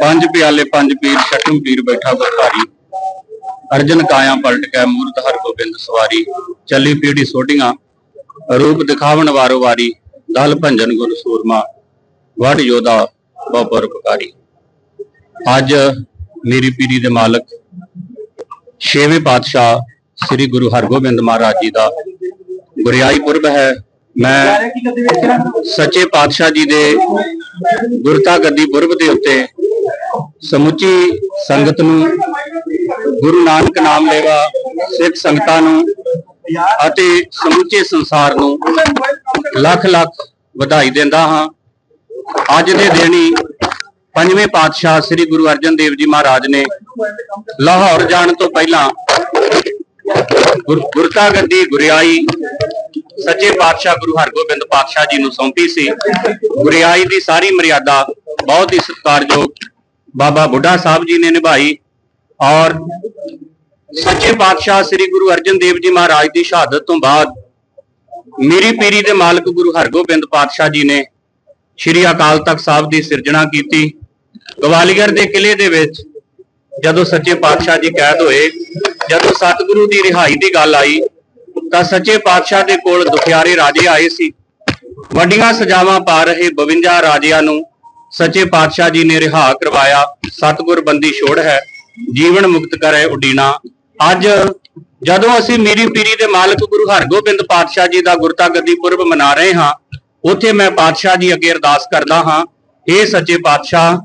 ਪੰਜ ਪਿਆਲੇ, ਪੰਜ ਪੀਰ ਛਟਮ ਪੀਰ ਬੈਠਾ ਬਖਾਰੀ ਅਰਜਨ ਕਾਇਆ ਪਲਟ ਕੇ ਮੂਰਤ ਹਰ ਗੋਬਿੰਦ ਸਵਾਰੀ। ਚੱਲੀ ਪੀੜੀ ਸੋਢੀਆਂ, ਰੂਪ ਦਿਖਾਵਣ ਵਾਰੋ ਵਾਰੀ। ਦਲ ਭੰਜਨ ਗੁਰ ਸੂਰਮਾ, ਵੜ ਯੋਧਾ ਬਹੁ ਪਕਾਰੀ। ਅੱਜ ਮੇਰੀ ਪੀੜੀ ਦੇ ਮਾਲਕ, ਛੇਵੇਂ ਪਾਤਸ਼ਾਹ ਸ੍ਰੀ ਗੁਰੂ ਹਰਗੋਬਿੰਦ ਮਹਾਰਾਜ ਜੀ ਦਾ ਗੁਰਿਆਈ ਪੁਰਬ ਹੈ। ਮੈਂ ਸੱਚੇ ਪਾਤਸ਼ਾਹ ਜੀ ਦੇ ਗੁਰਤਾ ਗੱਦੀ ਪੁਰਬ ਦੇ ਉੱਤੇ ਸਮੁੱਚੀ ਸੰਗਤ ਨੂੰ ਗੁਰੂ ਨਾਨਕ ਨਾਮ ਲੈਵਾ, ਸਿੱਖ ਸੰਗਤਾਂ ਨੂੰ ਅਤੇ ਸਮੁੱਚੇ ਸੰਸਾਰ ਨੂੰ ਲੱਖ ਲੱਖ ਵਧਾਈ ਦਿੰਦਾ ਹਾਂ। ਅੱਜ ਦੇ ਦਿਨੀ ਪੰਜਵੇਂ ਪਾਤਸ਼ਾਹ ਸ੍ਰੀ ਗੁਰੂ ਅਰਜਨ ਦੇਵ ਜੀ ਮਹਾਰਾਜ ਨੇ ਲਾਹੌਰ ਜਾਣ ਤੋਂ ਪਹਿਲਾਂ ਗੁਰ- ਗੁਰਤਾ ਗੱਦੀ ਗੁਰਿਆਈ ਸੱਚੇ ਪਾਤਸ਼ਾਹ ਗੁਰੂ ਹਰਗੋਬਿੰਦ ਪਾਤਸ਼ਾਹ ਜੀ ਨੂੰ ਸੌਂਪੀ ਸੀ। ਗੁਰਿਆਈ ਦੀ ਸਾਰੀ ਮਰਿਆਦਾ ਬਹੁਤ ਹੀ ਸਤਿਕਾਰਯੋਗ ਬਾਬਾ ਬੁੱਢਾ ਸਾਹਿਬ ਜੀ ਨੇ ਨਿਭਾਈ ਔਰ ਸੱਚੇ ਪਾਤਸ਼ਾਹ ਸ੍ਰੀ ਗੁਰੂ ਅਰਜਨ ਦੇਵ ਜੀ ਮਹਾਰਾਜ ਦੀ ਸ਼ਹਾਦਤ ਤੋਂ ਬਾਅਦ ਮੇਰੀ ਪੀਰੀ ਦੇ ਮਾਲਕ ਗੁਰੂ ਹਰਗੋਬਿੰਦ ਪਾਤਸ਼ਾਹ ਜੀ ਨੇ ਸ਼੍ਰੀ ਅਕਾਲ ਤਖਤ ਸਾਹਿਬ ਦੀ ਸਿਰਜਣਾ ਕੀਤੀ। ਗਵਾਲੀਅਰ ਦੇ ਕਿਲੇ ਦੇ ਵਿੱਚ ਜਦੋਂ ਸੱਚੇ ਪਾਤਸ਼ਾਹ ਜੀ ਕੈਦ ਹੋਏ, ਜਦੋਂ ਸਤਿਗੁਰੂ ਦੀ ਰਿਹਾਈ ਦੀ ਗੱਲ ਆਈ ਤਾਂ ਸੱਚੇ ਪਾਤਸ਼ਾਹ ਦੇ ਕੋਲ ਦੁਖਿਆਰੇ ਰਾਜੇ ਆਏ ਸੀ। ਵੱਡੀਆਂ ਸਜ਼ਾਵਾਂ ਪਾ ਰਹੇ 52 ਰਾਜਿਆਂ ਨੂੰ ਸੱਚੇ ਪਾਤਸ਼ਾਹ ਜੀ ਨੇ ਰਿਹਾ ਕਰਵਾਇਆ। ਸਤਿਗੁਰ ਬੰਦੀ ਛੋੜ ਹੈ, ਜੀਵਨ ਮੁਕਤ ਕਰੇ ਉਡੀਨਾ। ਅੱਜ ਜਦੋਂ ਅਸੀਂ ਮੇਰੀ ਪੀਰੀ ਦੇ ਮਾਲਕ ਗੁਰੂ ਹਰਗੋਬਿੰਦ ਪਾਤਸ਼ਾਹ ਜੀ ਦਾ ਗੁਰਤਾ ਗੱਦੀ ਪੁਰਬ ਮਨਾ ਰਹੇ ਹਾਂ, ਉੱਥੇ ਮੈਂ ਪਾਤਸ਼ਾਹ ਜੀ ਅੱਗੇ ਅਰਦਾਸ ਕਰਦਾ ਹਾਂ ਇਹ ਸੱਚੇ ਪਾਤਸ਼ਾਹ,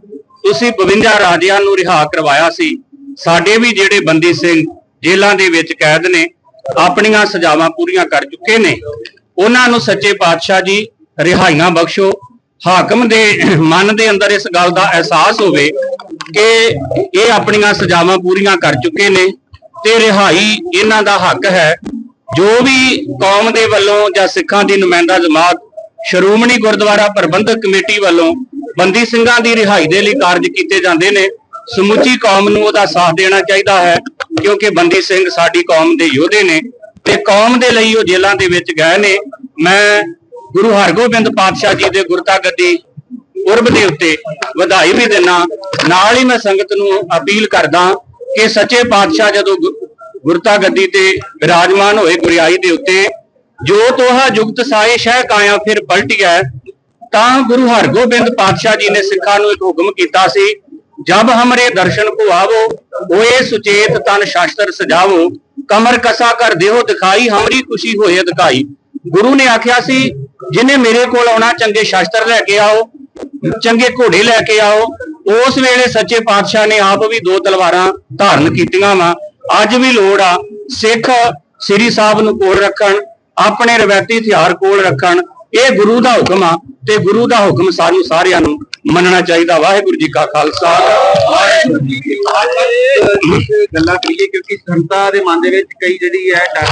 ਤੁਸੀਂ 52 ਰਾਜਿਆਂ ਨੂੰ ਰਿਹਾ ਕਰਵਾਇਆ ਸੀ। ਸਾਡੇ ਵੀ ਜਿਹੜੇ ਬੰਦੀ ਸਿੰਘ ਜੇਲ੍ਹਾਂ ਦੇ ਵਿੱਚ ਕੈਦ ਨੇ ਆਪਣੀਆਂ ਸਜ਼ਾਵਾਂ ਪੂਰੀਆਂ ਕਰ ਚੁੱਕੇ ਨੇ। ਉਹਨਾਂ ਨੂੰ ਸੱਚੇ ਪਾਤਸ਼ਾਹ ਜੀ ਰਿਹਾਈਆਂ ਬਖਸ਼ੋ। ਹਾਕਮ ਦੇ, ਮਨ ਦੇ ਅੰਦਰ ਇਸ ਗੱਲ ਦਾ ਅਹਿਸਾਸ ਹੋਵੇ ਕਿ ਇਹ ਆਪਣੀਆਂ ਸਜ਼ਾਵਾਂ ਪੂਰੀਆਂ ਕਰ ਚੁੱਕੇ ਨੇ ਤੇ ਰਿਹਾਈ ਇਹਨਾਂ ਦਾ ਹੱਕ ਹੈ। ਜੋ ਵੀ ਕੌਮ ਦੇ ਵੱਲੋਂ ਜਾਂ ਸਿੱਖਾਂ ਦੀ ਨੁਮਾਇੰਦਾ ਜਮਾਤ, ਸ਼੍ਰੋਮਣੀ ਗੁਰਦੁਆਰਾ ਪ੍ਰਬੰਧਕ ਕਮੇਟੀ ਵੱਲੋਂ ਬੰਦੀ ਸਿੰਘਾਂ ਦੀ ਰਿਹਾਈ ਦੇ ਲਈ ਕਾਰਜ ਕੀਤੇ ਜਾਂਦੇ ਨੇ, ਸਮੁੱਚੀ ਕੌਮ ਨੂੰ ਉਹਦਾ ਸਾਥ ਦੇਣਾ ਚਾਹੀਦਾ ਹੈ। ਕਿਉਂਕਿ ਬੰਦੀ ਸਿੰਘ ਸਾਡੀ ਕੌਮ ਦੇ ਯੋਧੇ ਨੇ ਤੇ ਕੌਮ ਦੇ ਲਈ ਉਹ ਜੇਲ੍ਹਾਂ ਦੇ ਵਿੱਚ ਗਏ ਨੇ। ਮੈਂ ਗੁਰੂ ਹਰਗੋਬਿੰਦ ਪਾਤਸ਼ਾਹ ਜੀ ਦੇ ਗੁਰਤਾ ਗੱਦੀ ਪੁਰਬ ਦੇ ਉੱਤੇ ਵਧਾਈ ਵੀ ਦਿੰਨਾ। ਨਾਲ ਹੀ ਮੈਂ ਸੰਗਤ ਨੂੰ ਅਪੀਲ ਕਰਦਾ ਕਿ ਸੱਚੇ ਪਾਤਸ਼ਾਹ ਜਦੋਂ ਗੁ- ਗੁਰਤਾ ਗੱਦੀ ਤੇ ਵਿਰਾਜਮਾਨ ਹੋਏ ਗੁਰਿਆਈ ਦੇ ਉੱਤੇ, ਜੋ ਤੋਹਾ ਜੁਗਤ ਸਾਏ ਸ਼ਹਿ ਕਾਇਆ ਫਿਰ ਪਲਟਿਆ ਤਾਂ ਗੁਰੂ ਹਰਗੋਬਿੰਦ ਪਾਤਸ਼ਾਹ ਜੀ ਨੇ ਸਿੱਖਾਂ ਨੂੰ ਇੱਕ ਹੁਕਮ ਕੀਤਾ ਸੀ ਜਬ ਹਮਰੇ ਦਰਸ਼ਨ ਕੋ ਆਵੋ, ਹੋਏ ਸੁਚੇਤ ਤਨ ਸ਼ਾਸਤਰ ਸਜਾਵੋ, ਕਮਰ ਕਸਾ ਕਰ ਦੇਹੋ ਦਿਖਾਈ, ਹਮਰੀ ਖੁਸ਼ੀ ਹੋਏ ਦਿਖਾਈ। ਗੁਰੂ ਨੇ ਆਖਿਆ ਸੀ, ਜਿਨੇ ਮੇਰੇ ਕੋਲ ਆਉਣਾ, ਚੰਗੇ ਸ਼ਾਸਤਰ ਲੈ ਕੇ ਆਓ, ਚੰਗੇ ਘੋੜੇ ਲੈ ਕੇ ਆਓ। ਉਸ ਵੇਲੇ ਸੱਚੇ ਪਾਤਸ਼ਾਹ ਨੇ ਆਪ ਵੀ ਦੋ ਤਲਵਾਰਾਂ ਧਾਰਨ ਕੀਤੀਆਂ ਵਾ। ਅੱਜ ਵੀ ਲੋੜ ਆ, ਸਿੱਖ ਸ੍ਰੀ ਸਾਹਿਬ ਨੂੰ ਕੋਲ ਰੱਖਣ, ਆਪਣੇ ਰਵਾਇਤੀ ਹਥਿਆਰ ਕੋਲ ਰੱਖਣ। ਇਹ ਗੁਰੂ ਦਾ ਹੁਕਮ ਆ, ਤੇ ਗੁਰੂ ਦਾ ਹੁਕਮ ਸਾਨੂੰ ਸਾਰਿਆਂ ਨੂੰ ਮੰਨਣਾ ਚਾਹੀਦਾ, ਵਾਹਿਗੁਰੂ ਜੀ ਕਾ ਖਾਲਸਾ। ਵਾਹਿਗੁਰੂ ਜੀ ਕੀ ਫਤਿਹ। ਗੱਲਾਂ ਕਰੀਏ ਕਿਉਂਕਿ ਸੰਤਾਂ ਦੇ ਮਨ ਦੇ ਵਿੱਚ ਕਈ ਜਿਹੜੀ ਹੈ ਡਰ